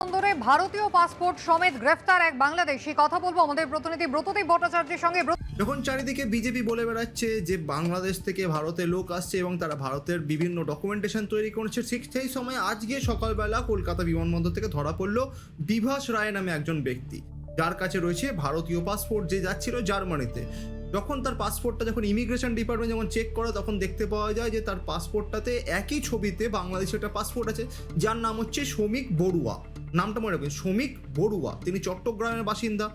বন্দরে ভারতীয় পাসপোর্ট সমেত গ্রেফতার এক বাংলাদেশি। কথা বলব আমাদের প্রতিনিধি ব্রতদীপ ভট্টাচার্যের সঙ্গে। যখন চারিদিকে বিজেপি বলে বেড়াচ্ছে যে বাংলাদেশ থেকে ভারতে লোক আসছে এবং তারা ভারতের বিভিন্ন ডকুমেন্টেশন তৈরি করছে। ঠিক সেই সময় আজকে সকালবেলা কলকাতা বিমানবন্দর থেকে ধরা পড়ল বিভাস রায় নামে একজন ব্যক্তি। যার কাছে রয়েছে ভারতীয় পাসপোর্ট যে যাচ্ছিল জার্মানিতে। যখন তার পাসপোর্টটা যখন ইমিগ্রেশন ডিপার্টমেন্ট যখন চেক করে, তখন দেখতে পাওয়া যায় যে তার পাসপোর্টটাতে একই ছবিতে বাংলাদেশের একটা পাসপোর্ট আছে, যার নাম হচ্ছে শ্রমিক বড়ুয়া। নামটা মনে রাখবেন, শ্রমিক বড়ুয়া। তিনি চট্টগ্রামের বাসিন্দা।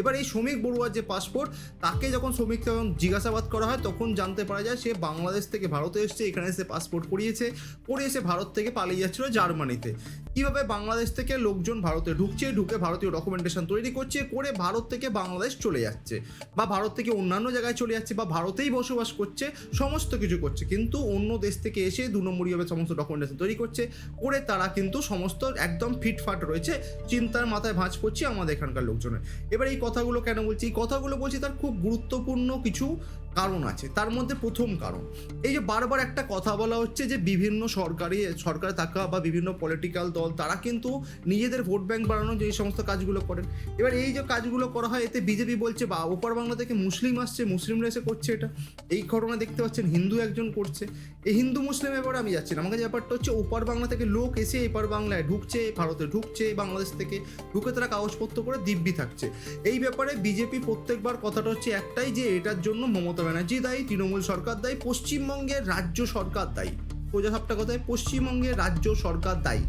এবার এই শ্রমিক বড়ুয়ার যে পাসপোর্ট তাকে যখন শ্রমিক যখন জিজ্ঞাসাবাদ করা হয়, তখন জানতে পারা যায় সে বাংলাদেশ থেকে ভারতে এসছে। এখানে এসে পাসপোর্ট করিয়েছে করে এসে ভারত থেকে পালিয়ে যাচ্ছিল জার্মানিতে। কীভাবে বাংলাদেশ থেকে লোকজন ভারতে ঢুকছে, ঢুকে ভারতীয় ডকুমেন্টেশন তৈরি করছে, করে ভারত থেকে বাংলাদেশ চলে যাচ্ছে বা ভারত থেকে অন্যান্য জায়গায় চলে যাচ্ছে বা ভারতেই বসবাস করছে, সমস্ত কিছু করছে। কিন্তু অন্য দেশ থেকে এসে দু নম্বরীভাবে সমস্ত ডকুমেন্টেশন তৈরি করছে, করে তারা কিন্তু সমস্ত একদম ফিটফাট রয়েছে, চিন্তার মাথায় ভাঁজ পড়ছে আমাদের এখানকার লোকজনের। এবার এই কথাগুলো কেন বলছি? এই কথাগুলো বলছি তার খুব গুরুত্বপূর্ণ কিছু কারণ আছে, তার মধ্যে প্রথম কারণ। এই যে বারবার একটা কথা বলা হচ্ছে যে বিভিন্ন সরকারি, সরকার থাকা বা বিভিন্ন পলিটিক্যাল দল, তারা কিন্তু নিজেদের ভোট ব্যাংক বাড়ানোর যে সমস্ত কাজগুলো করেন। এবার এই যে কাজগুলো করা হয়, এতে বিজেপি বলছে, বা ওপার বাংলা থেকে মুসলিম আসছে, মুসলিমরা এসে করছে এটা। এই ঘটনা দেখতে পাচ্ছেন, হিন্দু একজন করছে। এই হিন্দু মুসলিম এবার আমি যাচ্ছি না। আমাকে যে ব্যাপারটা হচ্ছে ওপার বাংলা থেকে লোক এসে এপার বাংলায় ঢুকছে, ভারতে ঢুকছে, বাংলাদেশ থেকে ঢুকে তারা কাগজপত্র করে দিব্যি থাকছে। এই ব্যাপারে বিজেপি প্রত্যেকবার কথাটা হচ্ছে একটাই যে, এটার জন্য মমতা ব্যানার্জি দায়ী, তৃণমূল সরকার দায়ী, পশ্চিমবঙ্গের রাজ্য সরকার দায়ী। সোজা কথায়? পশ্চিমবঙ্গের রাজ্য সরকার দায়ী।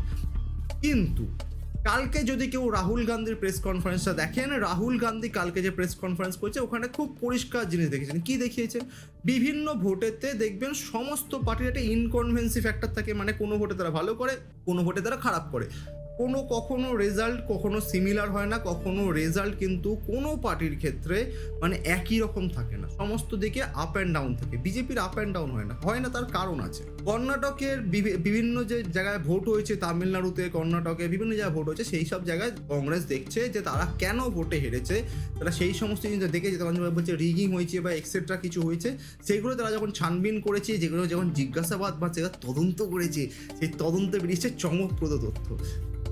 কিন্তু কালকে যদি কেউ রাহুল গান্ধীর প্রেস কনফারেন্সটা দেখেন, রাহুল গান্ধী কালকে যে প্রেস কনফারেন্স করেছে, ওখানে খুব পরিষ্কার জিনিস দেখেছেন। কি দেখিয়েছেন বিভিন্ন ভোটেতে দেখবেন সমস্ত পার্টির একটা ইনকনভেন্সি ফ্যাক্টর থাকে মানে কোনো ভোটে তারা ভালো করে, কোনো ভোটে তারা খারাপ করে। কোনো কখনো রেজাল্ট কখনো সিমিলার হয় না, কখনো রেজাল্ট কিন্তু কোনো পার্টির ক্ষেত্রে মানে একই রকম থাকে না। সমস্ত দিকে আপ অ্যান্ড ডাউন থাকে। বিজেপির আপ অ্যান্ড ডাউন হয় না। হয় না, তার কারণ আছে। কর্ণাটকের বিভিন্ন যে জায়গায় ভোট হয়েছে, তামিলনাড়ুতে কর্ণাটকে বিভিন্ন জায়গায় ভোট হয়েছে, সেই সব জায়গায় কংগ্রেস দেখছে যে তারা কেন ভোটে হেরেছে। তারা সেই সমস্ত জিনিস দেখেছে তখন যখন বলছে রিগিং হয়েছে বা এক্সেট্রা কিছু হয়েছে, সেগুলো তারা যখন ছানবিন করেছে, যেগুলো যখন জিজ্ঞাসাবাদ বা যেগুলো তদন্ত করেছে, সেই তদন্তে বেরিয়েছে চমকপ্রদ তথ্য।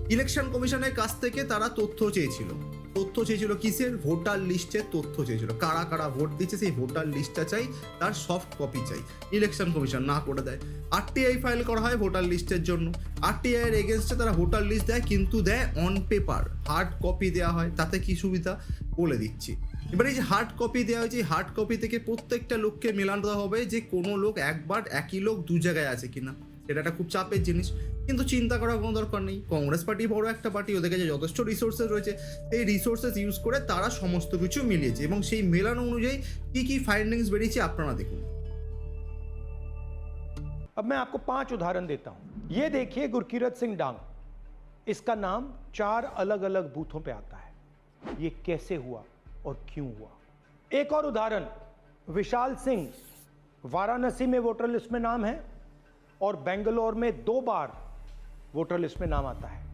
ইলেকশন কমিশনের কাছ থেকে তারা তথ্য চেয়েছিল। তথ্য চেয়েছিল কিসের? ভোটার লিস্টের তথ্য চেয়েছিল। কারা কারা ভোট দিচ্ছে সেই ভোটার লিস্টটা চাই, তার সফট কপি চাই। ইলেকশন কমিশন না করে দেয়। আরটিআই ফাইল করা হয় ভোটার লিস্টের জন্য। আরটিআই এর এগেনস্টে তারা ভোটার লিস্ট দেয়, কিন্তু দেয় অন পেপার হার্ড কপি দেওয়া হয়, তাতে কি সুবিধা? বলে দিচ্ছি। এবার এই যে হার্ড কপি দেওয়া হয়েছে হার্ড কপি থেকে প্রত্যেকটা লোককে মেলানো হবে যে কোনো লোক একবার একই লোক দু জায়গায় আছে কিনা। সেটা একটা খুব চাপের জিনিস কিন্তু চিন্তা করার কোনো দরকার নেই কংগ্রেস পার্টি বড় একটা পার্টি ওদের কাছে যথেষ্ট রিসোর্সেস রয়েছে সেই রিসোর্সেস ইউজ করে তারা সমস্ত কিছু মিলিয়েছে এবং সেই মেলানো অনুযায়ী কী কী ফাইন্ডিংস বেরিয়েছে আপনারা দেখুন अब मैं आपको पांच उदाहरण देता हूं ये देखिए गुरकीरत सिंह डांग इसका नाम चार अलग अलग बूथों पे आता है ये कैसे हुआ और क्यों हुआ एक और उदाहरण विशाल सिंह वाराणसी में वोटर लिस्ट में नाम है और बेंगलोर में दो बार वोटर लिस्ट में नाम आता है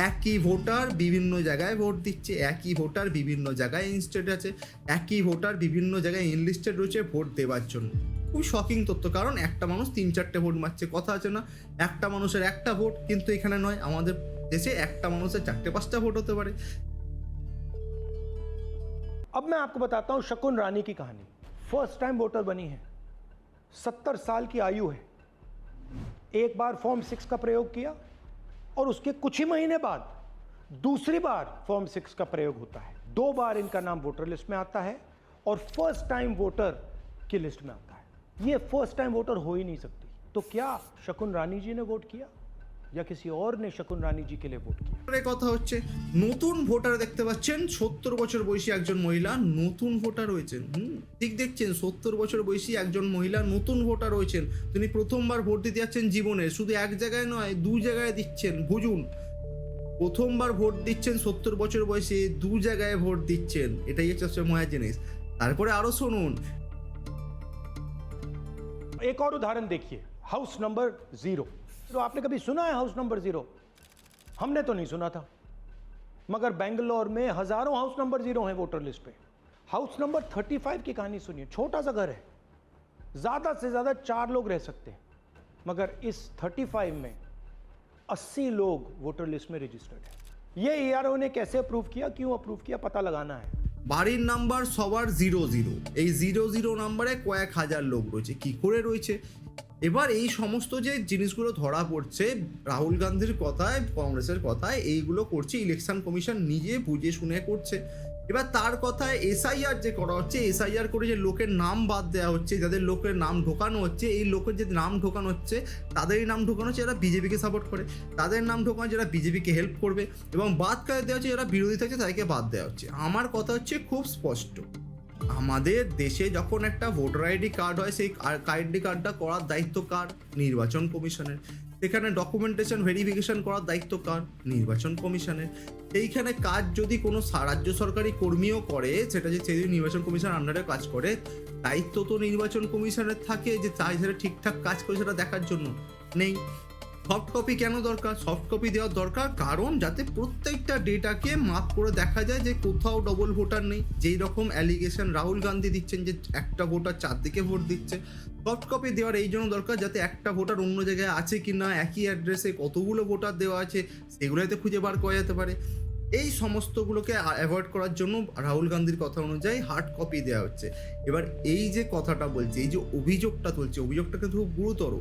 একই ভোটার বিভিন্ন জায়গায় ভোট দিচ্ছে একই ভোটার বিভিন্ন জায়গায় ইনস্টেড আছে একই ভোটার বিভিন্ন জায়গায় ইনলিস্টেড রয়েছে ভোট দেওয়ার জন্য খুব শকিং তথ্য কারণ একটা মানুষ তিন চারটে ভোট মারছে কথা আছে না একটা মানুষের একটা ভোট কিন্তু এখানে নয় আমাদের দেশে একটা মানুষের চারটে পাঁচটা ভোট হতে পারে अब मैं आपको बताता हूं शकुन रानी की कहानी फर्स्ट टाइम वोटर बनी है सत्तर साल की आयु है एक बार फॉर्म सिक्स का प्रयोग किया और उसके कुछ ही महीने बाद दूसरी बार फॉर्म सिक्स का प्रयोग होता है। दो बार इनका नाम वोटर लिस्ट में आता है और फ़र्स्ट टाइम वोटर की लिस्ट में आता है। ये फ़र्स्ट टाइम वोटर हो ही नहीं सकती। तो क्या शकुन रानी जी ने वोट किया? या किसी और ने शकुन रानी जी के लिए वोट किया এবারে কথা হচ্ছে নতুন ভোটার দেখতে পাচ্ছেন সত্তর বছর বয়সী একজন মহিলা নতুন ভোটার হয়েছেন হুম ঠিক দেখছেন সত্তর বছর বয়সী একজন মহিলা নতুন ভোটার হয়েছেন তিনি প্রথমবার ভোট দিতে যাচ্ছেন জীবনে শুধু এক জায়গায় নয় দু জায়গায় দিচ্ছেন বুঝুন প্রথমবার ভোট দিচ্ছেন সত্তর বছর বয়সে দু জায়গায় ভোট দিচ্ছেন এটাই হচ্ছে সবচেয়ে মজার জিনিস তারপরে আরো শুনুন एक और उदाहरण देखिए हाउस नंबर जीरो तो आपने कभी सुना है हाउस नंबर जीरो हमने तो नहीं सुना था मगर बेंगलोर में हजारों हाउस नंबर जीरो हैं वोटर लिस्ट पे हाउस नंबर थर्टी फाइव की कहानी सुनिए छोटा सा घर है ज्यादा से ज्यादा चार लोग रह सकते हैं मगर इस थर्टी फाइव में अस्सी लोग वोटर लिस्ट में रजिस्टर्ड है ये ए ने कैसे अप्रूव किया क्यों अप्रूव किया पता लगाना है বাড়ির নাম্বার সবার জিরো জিরো এই জিরো জিরো নাম্বারে কয়েক হাজার লোক রয়েছে কি করে রয়েছে এবার এই সমস্ত যে জিনিসগুলো ধরা পড়ছে, রাহুল গান্ধীর কথায়, কংগ্রেসের কথায়, এইগুলো করছে ইলেকশন কমিশন নিজে বুঝে শুনে করছে। এবার তার কথায় এসআইআর যে করা হচ্ছে এসআইআর করে যে লোকের নাম বাদ দেওয়া হচ্ছে, যাদের লোকের নাম ঢোকানো হচ্ছে, এই লোকের যে নাম ঢোকানো হচ্ছে, তাদেরই নাম ঢোকানো হচ্ছে, যারা বিজেপিকে সাপোর্ট করে। তাদের নাম ঢোকানো যারা বিজেপিকে হেল্প করবে। এবং বাদ কাজ দেওয়া হচ্ছে, যারা বিরোধী থাকছে, তাদেরকে বাদ দেওয়া হচ্ছে। আমার কথা হচ্ছে খুব স্পষ্ট। আমাদের দেশে যখন একটা ভোটার আইডি কার্ড হয়, সেই আইডি কার্ডটা করার দায়িত্ব কার? নির্বাচন কমিশনের। সেখানে ডকুমেন্টেশন ভেরিফিকেশন করার দায়িত্ব কার? নির্বাচন কমিশনের। সেইখানে কাজ যদি কোনো রাজ্য সরকারি কর্মীও করে, সেটা যে সেই নির্বাচন কমিশন আন্ডারে কাজ করে, দায়িত্ব তো নির্বাচন কমিশনের থাকে যে তাই সেটা ঠিকঠাক কাজ করে সেটা দেখার জন্য নেই। সফট কপি কেন দরকার? সফট কপি দেওয়ার দরকার কারণ যাতে প্রত্যেকটা ডেটাকে মাপ করে দেখা যায় যে কোথাও ডবল ভোটার নেই। যেই রকম অ্যালিগেশন রাহুল গান্ধী দিচ্ছেন যে একটা ভোটার চারদিকে ভোট দিচ্ছে। সফট কপি দেওয়ার এই জন্য দরকার যাতে একটা ভোটার অন্য জায়গায় আছে কি না একই অ্যাড্রেসে কতগুলো ভোটার দেওয়া আছে সেগুলোতে খুঁজে বার করা যেতে পারে। এই সমস্তগুলোকে অ্যাভয়েড করার জন্য রাহুল গান্ধীর কথা অনুযায়ী হার্ড কপি দেওয়া হচ্ছে। এবার এই যে কথাটা বলছে, এই যে অভিযোগটা তুলছে, অভিযোগটা কিন্তু খুব গুরুতর।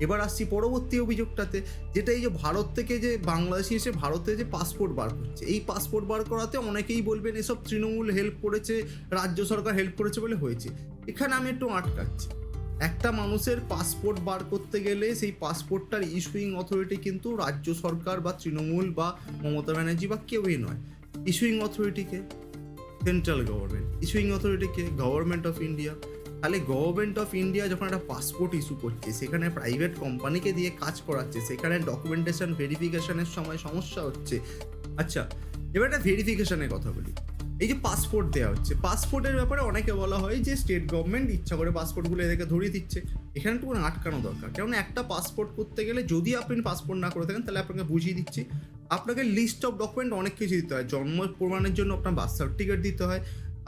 এবার আসছি পরবর্তী অভিযোগটাতে, যেটা এই যে ভারত থেকে যে বাংলাদেশি এসে ভারতে যে পাসপোর্ট বার করছে। এই পাসপোর্ট বার করাতে অনেকেই বলবেন, এসব তৃণমূল হেল্প করেছে, রাজ্য সরকার হেল্প করেছে বলে হয়েছে। এখানে আমি একটু আটকাচ্ছি। একটা মানুষের পাসপোর্ট বার করতে গেলে সেই পাসপোর্টটার ইস্যুইং অথরিটি কিন্তু রাজ্য সরকার বা তৃণমূল বা মমতা ব্যানার্জি বা কেউই নয়। ইস্যুইং অথরিটিকে সেন্ট্রাল গভর্নমেন্ট ইস্যুইং অথরিটিকে গভর্নমেন্ট অফ ইন্ডিয়া তাহলে গভর্নমেন্ট অফ ইন্ডিয়া যখন একটা পাসপোর্ট ইস্যু করছে, সেখানে প্রাইভেট কোম্পানিকে দিয়ে কাজ করাচ্ছে, সেখানে ডকুমেন্টেশন ভেরিফিকেশনের সময় সমস্যা হচ্ছে। আচ্ছা এবার একটা ভেরিফিকেশনের কথা বলি। এই যে পাসপোর্ট দেওয়া হচ্ছে পাসপোর্টের ব্যাপারে অনেকে বলা হয় যে স্টেট গভর্নমেন্ট ইচ্ছা করে পাসপোর্টগুলো এদেরকে ধরিয়ে দিচ্ছে। এখানে একটু আটকানো দরকার। কারণ একটা পাসপোর্ট করতে গেলে যদি আপনি পাসপোর্ট না করে থাকেন, তাহলে আপনাকে বুঝিয়ে দিচ্ছি। আপনাকে লিস্ট অফ ডকুমেন্ট অনেক কিছু দিতে হয়। জন্ম প্রমাণের জন্য আপনার বার্থ সার্টিফিকেট দিতে হয়,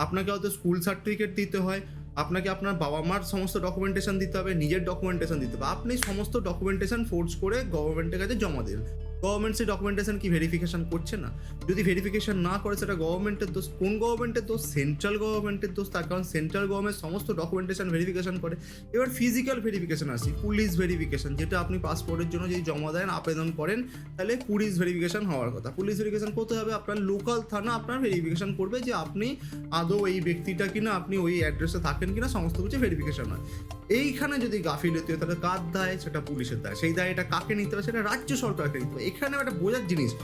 আপনাকে হয়তো স্কুল সার্টিফিকেট দিতে হয়, আপনাকে আপনার বাবা মার সমস্ত ডকুমেন্টেশন দিতে হবে, নিজের ডকুমেন্টেশন দিতে হবে। আপনি সমস্ত ডকুমেন্টেশন ফোর্স করে গভর্নমেন্টের কাছে জমা দেন। গভর্নমেন্ট সেই ডকুমেন্টেশন কি ভেরিফিকেশন করছে না? যদি ভেরিফিকেশন না করে সেটা গভর্নমেন্টের দোষ, কোন গভর্নমেন্টের দোষ? সেন্ট্রাল গভর্নমেন্টের দোষ তার কারণ সেন্ট্রাল গভর্নমেন্ট সমস্ত ডকুমেন্টেশন ভেরিফিকেশন করে। এবার ফিজিক্যাল ভেরিফিকেশন আসি পুলিশ ভেরিফিকেশন যেটা আপনি পাসপোর্টের জন্য যদি জমা দেন, আবেদন করেন, তাহলে পুলিশ ভেরিফিকেশন হওয়ার কথা। পুলিশ ভেরিফিকেশন করতে হবে, আপনার লোকাল থানা আপনার ভেরিফিকেশন করবে যে আপনি আদৌ এই ব্যক্তিটা কিনা, আপনি ওই অ্যাড্রেসে থাকেন কিনা, সমস্ত কিছু ভেরিফিকেশন হয়। এইখানে যদি গাফিলতি হয়, তাহলে কার দায়? সেটা পুলিশের দায়। সেই দায় এটা কাকে নিতে হবে? সেটা রাজ্য সরকারকে নিতে হবে। এখানে একটা বোঝার জিনিস।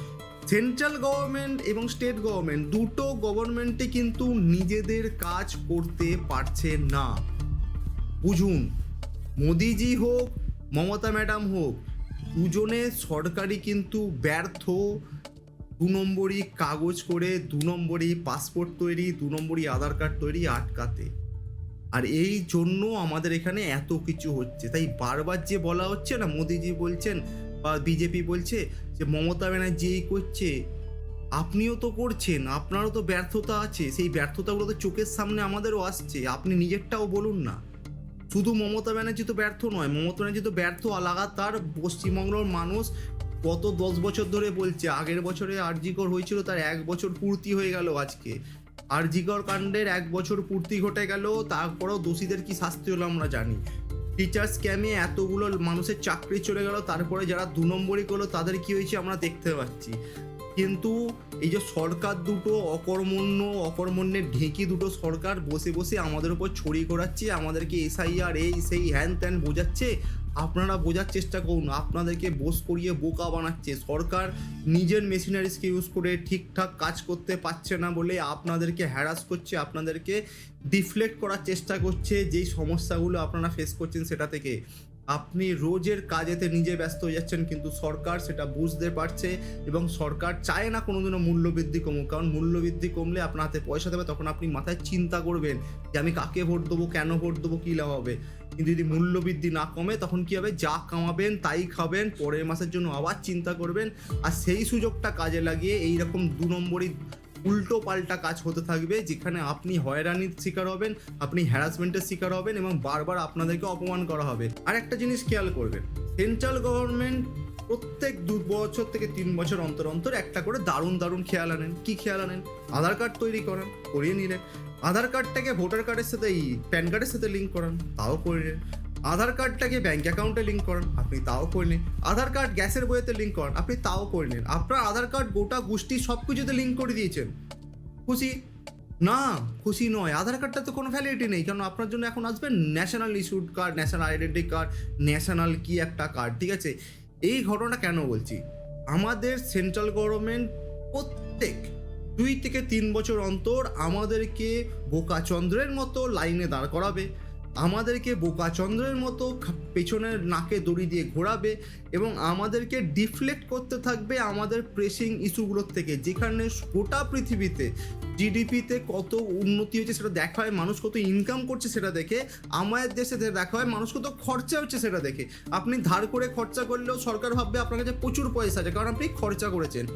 সেন্ট্রাল গভর্নমেন্ট এবং স্টেট গভর্নমেন্ট দুটো গভর্নমেন্টে কিন্তু নিজেদের কাজ করতে পারছে না। বুঝুন, মোদিজি হোক, মমতা ম্যাডাম হোক, দুজনে সরকারি কিন্তু ব্যর্থ। দু নম্বরই কাগজ করে, দু নম্বরই পাসপোর্ট তৈরি, দু নম্বরই আধার কার্ড তৈরি আটকাতে। আর এই জন্য আমাদের এখানে এত কিছু হচ্ছে। তাই বারবার যে বলা হচ্ছে না, মোদিজি বলছেন বা বিজেপি বলছে যে মমতা ব্যানার্জি এই করছে, আপনিও তো করছেন, আপনারও তো ব্যর্থতা আছে, সেই ব্যর্থতাগুলো তো চোখের সামনে আমাদেরও আসছে, আপনি নিজেরটাও বলুন না। শুধু মমতা ব্যানার্জি তো ব্যর্থ নয়, মমতা ব্যানার্জি তো ব্যর্থ লাগাতার পশ্চিমবঙ্গের মানুষ গত দশ বছর ধরে বলছে, আগের বছরে আরজিকর হয়েছিল তার এক বছর পূর্তি হয়ে গেল আজকে। আরজিকর কাণ্ডের এক বছর পূর্তি ঘটে গেল, তারপরেও দোষীদের কি শাস্তি হলো আমরা জানি। টিচার স্ক্যামে এতগুলো মানুষের চাকরি চলে গেল, তারপরে যারা দু নম্বরই করল, তাদের কি হয়েছে আমরা দেখতে পাচ্ছি। কিন্তু এই যে সরকার দুটো অকর্মণ্য, অকর্মণ্যের ঢেঁকি দুটো সরকার বসে বসে আমাদের উপর ছড়িয়ে করাচ্ছে আমাদেরকে এসআইআর, এই সেই, হ্যান ত্যান বোঝাচ্ছে আপনারা বোঝার চেষ্টা করুন, আপনাদেরকে বোস করিয়ে বোকা বানাচ্ছে। সরকার নিজের মেশিনারিজকে ইউজ করে ঠিকঠাক কাজ করতে পারছে না বলে আপনাদেরকে হ্যারাস করছে, আপনাদেরকে ডিফ্লেক্ট করার চেষ্টা করছে, যেই সমস্যাগুলো আপনারা ফেস করছেন সেটা থেকে। আপনি রোজের কাজেতে নিজে ব্যস্ত হয়ে যাচ্ছেন, কিন্তু সরকার সেটা বুঝতে পারছে এবং সরকার চায় না কোনোদিনও মূল্যবৃদ্ধি কমুক। কারণ মূল্যবৃদ্ধি কমলে আপনার হাতে পয়সা দেবে, তখন আপনি মাথায় চিন্তা করবেন যে আমি কাকে ভোট দেবো, কেন ভোট দেবো, কী লাভ হবে? কিন্তু যদি মূল্যবৃদ্ধি না কমে, তখন কী হবে? যা কামাবেন তাই খাবেন, পরের মাসের জন্য আবার চিন্তা করবেন। আর সেই সুযোগটা কাজে লাগিয়ে এইরকম দু নম্বরই উল্টো পাল্টা কাজ হতে থাকবে, যেখানে আপনি হয়রানির শিকার হবেন, আপনি হ্যারাসমেন্টের শিকার হবেন এবং বারবার আপনাদেরকে অপমান করা হবে। আর একটা জিনিস খেয়াল করবেন সেন্ট্রাল গভর্নমেন্ট প্রত্যেক দু বছর থেকে তিন বছর অন্তর অন্তর একটা করে দারুণ দারুণ খেয়াল আনেন। কি খেয়াল আনেন? আধার কার্ড তৈরি করেন, করিয়ে নিলেন। আধার কার্ডটাকে ভোটার কার্ডের সাথে প্যান কার্ডের সাথে লিঙ্ক করান, তাও করে আধার কার্ডটাকে ব্যাঙ্ক অ্যাকাউন্টে লিঙ্ক করেন, আপনি তাও করলেন আধার কার্ড গ্যাসের বইয়েতে লিঙ্ক করেন, আপনি তাও করলেন আপনার আধার কার্ড গোটা গোষ্ঠী সব কিছুতে লিঙ্ক করে দিয়েছেন। খুশি? না, খুশি নয়। আধার কার্ডটা তো কোনো ভ্যালিডিটি নেই কারণ আপনার জন্য এখন আসবে national issued card national identity card national কি একটা কার্ড ঠিক আছে? এই ঘটনা কেন বলছি? আমাদের সেন্ট্রাল গভর্নমেন্ট প্রত্যেক দুই থেকে তিন বছর অন্তর আমাদেরকে বোকাচন্দ্রের মতো লাইনে দাঁড় করাবে। আমাদেরকে বোকাচন্দ্রের মতো পেছনের নাকে দড়ি দিয়ে ঘোরাবে এবং আমাদেরকে ডিফ্লেক্ট করতে থাকবে আমাদের প্রেসিং ইস্যুগুলোর থেকে। যেখানে গোটা পৃথিবীতে জিডিপিতে কত উন্নতি হয়েছে সেটা দেখা হয় মানুষ কত ইনকাম করছে সেটা দেখে, আমাদের দেশে দেখা হয়, মানুষ কত খরচা হচ্ছে সেটা দেখে। আপনি ধার করে খরচা করলেও সরকার ভাববে আপনার কাছে প্রচুর পয়সা আছে, কারণ আপনি খরচা করেছেন।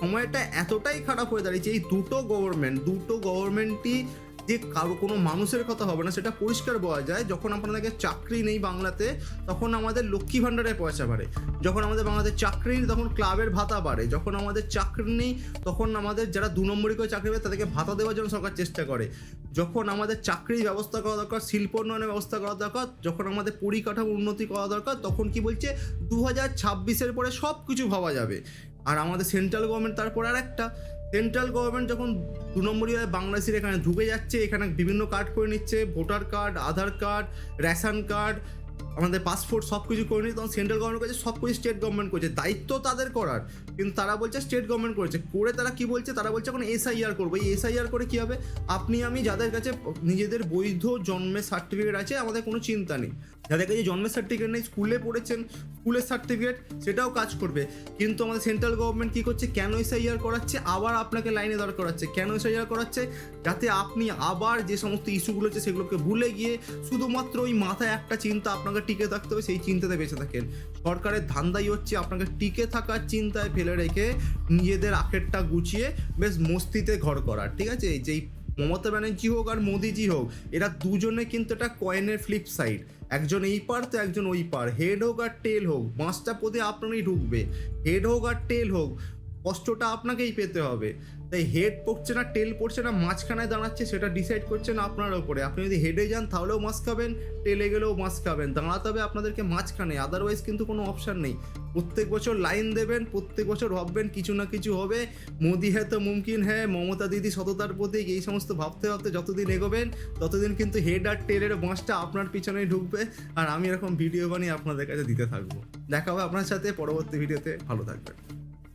সময়টা এতটাই খারাপ হয়ে দাঁড়িয়েছে, এই দুটো গভর্নমেন্ট দুটো গভর্নমেন্টই যে কারও কোনো মানুষের কথা হবে না, সেটা পরিষ্কার বলা যায়। যখন আপনাদেরকে চাকরি নেই বাংলাতে, তখন আমাদের লক্ষ্মী ভাণ্ডারে পয়সা বাড়ে। যখন আমাদের বাংলাতে চাকরি নেই, তখন ক্লাবের ভাতা বাড়ে। যখন আমাদের চাকরি নেই, তখন আমাদের যারা দু নম্বরই করে চাকরি পায়, তাদেরকে ভাতা দেওয়ার জন্য সরকার চেষ্টা করে। যখন আমাদের চাকরির ব্যবস্থা করা দরকার শিল্প উন্নয়নের ব্যবস্থা করা দরকার, যখন আমাদের পরিকাঠামো উন্নতি করা দরকার, তখন কি বলছে? দু হাজার ছাব্বিশের পরে সব কিছু ভাবা যাবে। আর আমাদের সেন্ট্রাল গভর্নমেন্ট তারপর আর একটা। সেন্ট্রাল গভর্নমেন্ট যখন দু নম্বরই হয়, বাংলাদেশের এখানে ঢুকে যাচ্ছে, এখানে বিভিন্ন কার্ড করে নিচ্ছে voter card Aadhaar card ration card আমাদের পাসপোর্ট সব কিছু করে নিচ্ছে তখন সেন্ট্রাল গভর্নমেন্ট করছে সব কিছু স্টেট গভর্নমেন্ট করছে। দায়িত্ব তাদের করার। কিন্তু তারা বলছে স্টেট গভর্নমেন্ট করেছে। করে তারা কি বলছে? তারা বলছে এখন এসআইআর করব। এই এসআইআর করে কি হবে? আপনি, আমি যাদের কাছে নিজেদের বৈধ জন্মের সার্টিফিকেট আছে, আমাদের কোনো চিন্তা নেই। যাদের কাছে জন্মের সার্টিফিকেট নেই স্কুলে পড়েছেন স্কুলের সার্টিফিকেট সেটাও কাজ করবে। কিন্তু আমাদের সেন্ট্রাল গভর্নমেন্ট কী করছে? কেন এসআইআর করাচ্ছে? আবার আপনাকে লাইনে দাঁড় করাচ্ছে। কেন এসআইআর করাচ্ছে? যাতে আপনি আবার যে সমস্ত ইস্যুগুলো আছে সেগুলোকে ভুলে গিয়ে শুধুমাত্র ওই মাথায় একটা চিন্তা আপনাকে টিকে থাকতে হবে, সেই চিন্তাতে বেঁচে থাকেন। সরকারের ধান্দাই হচ্ছে আপনাকে টিকে থাকার চিন্তায় ফেলে রেখে নিজেদের আখেরটা গুছিয়ে বেশ মস্তিতে ঘর করার, ঠিক আছে? যেই মমতা ব্যানার্জি হোক আর মোদিজি হোক, এরা দুজনে কিন্তু একটা কয়েনের ফ্লিপ সাইড একজন এই পার তো একজন ওই পার। হেড হোক আর টেল হোক বাঁশটা পদে আপনারই ঢুকবে। হেড হোক আর টেল হোক, কষ্টটা আপনাকেই পেতে হবে। তাই হেড পড়ছে না টেল পড়ছে না, মাঝখানায় দাঁড়াচ্ছে, সেটা ডিসাইড করছেন আপনার ওপরে আপনি যদি হেডে যান, তাহলেও মাছ খাবেন টেলে গেলেও মাছ খাবেন। দাঁড়াতে হবে আপনাদেরকে মাঝখানে আদারওয়াইজ কিন্তু কোনো অপশান নেই। প্রত্যেক বছর লাইন দেবেন, প্রত্যেক বছর ভাববেন কিছু না কিছু হবে। মোদি হ্যাঁ তো মুমকিন হ্যাঁ মমতা দিদি সততার প্রতীক, এই সমস্ত ভাবতে ভাবতে যতদিন এগোবেন, ততদিন কিন্তু হেড আর টেলের বাঁশটা আপনার পিছনেই ঢুকবে। আর আমি এরকম ভিডিও বানিয়ে আপনাদের কাছে দিতে থাকব। দেখা হবে আপনার সাথে পরবর্তী ভিডিওতে ভালো থাকবেন।